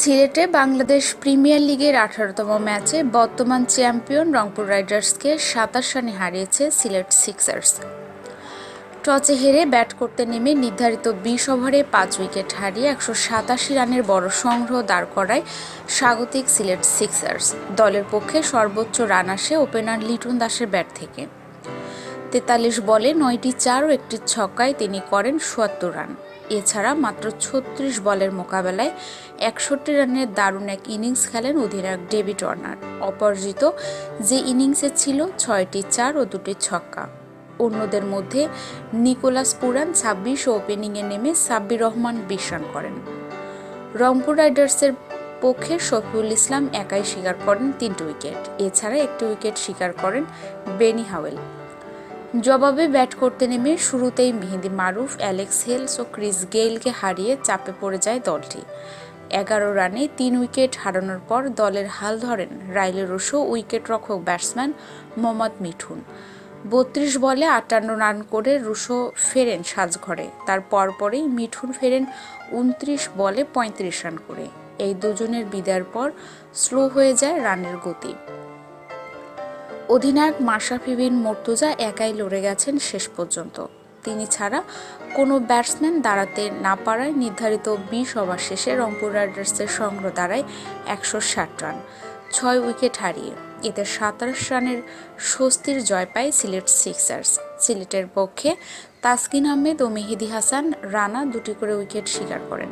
সিলেটে বাংলাদেশ প্রিমিয়ার লিগের আঠারোতম ম্যাচে বর্তমান চ্যাম্পিয়ন রংপুর রাইডার্সকে সাতাশ রানে হারিয়েছে সিলেট সিক্সার্স। টসে হেরে ব্যাট করতে নেমে নির্ধারিত বিশ ওভারে পাঁচ উইকেট হারিয়ে একশো সাতাশি রানের বড় সংগ্রহ দাঁড় করায় স্বাগতিক সিলেট সিক্সার্স। দলের পক্ষে সর্বোচ্চ রান আসে ওপেনার লিটন দাসের ব্যাট থেকে। তেতাল্লিশ বলে, নয়টি চার ও একটি ছক্কায় তিনি করেন চুয়াত্তর রান। এছাড়া মাত্র ছত্রিশ বলের মোকাবেলায় একষট্টি রানের দারুণ এক ইনিংস খেলেন অধিনায়ক ডেভিড ওয়ার্নার। অপরাজিত যে ইনিংসে ছিল, ছয়টি চার ও দুটি ছক্কা। অন্যদের মধ্যে নিকোলাস পুরান ছাব্বিশ ওপেনিংয়ে নেমে সাব্বির রহমান বিশ রান করেন। রংপুর রাইডার্সের পক্ষে শফিউল ইসলাম একাই শিকার করেন তিনটি উইকেট। এছাড়া একটি উইকেট শিকার করেন বেনি হাওয়েল। জবাবে ব্যাট করতে নেমে শুরুতেই মেহেদি মারুফ, অ্যালেক্স হেলস ও ক্রিস গেইলকে হারিয়ে চাপে পড়ে যায় দলটি। এগারো রানে তিন উইকেট হারানোর পর দলের হাল ধরেন রাইলে রোশো উইকেট রক্ষক ব্যাটসম্যান মোহাম্মদ মিঠুন। বত্রিশ বলে আটান্ন রান করে রুশো ফেরেন সাজঘরে। তার পরপরেই মিঠুন ফেরেন উনত্রিশ বলে পঁয়ত্রিশ রান করে। এই দুজনের বিদায়ের পর স্লো হয়ে যায় রানের গতি। অধিনায়ক মাশরাফি বিন মর্তুজা একাই লড়ে গেছেন শেষ পর্যন্ত। তিনি ছাড়া কোনো ব্যাটসম্যান দাঁড়াতে না পারায় নির্ধারিত বিশ ওভার শেষে রংপুর রাইডার্সের সংগ্রহ দাঁড়ায় একশো ষাট রান, ছয় উইকেট হারিয়ে। এতে সাতাশ রানের স্বস্তির জয় পায় সিলেট সিক্সার্স। সিলেটের পক্ষে তাসকিন আহমেদ ও মেহেদি হাসান রানা দুটি করে উইকেট শিকার করেন।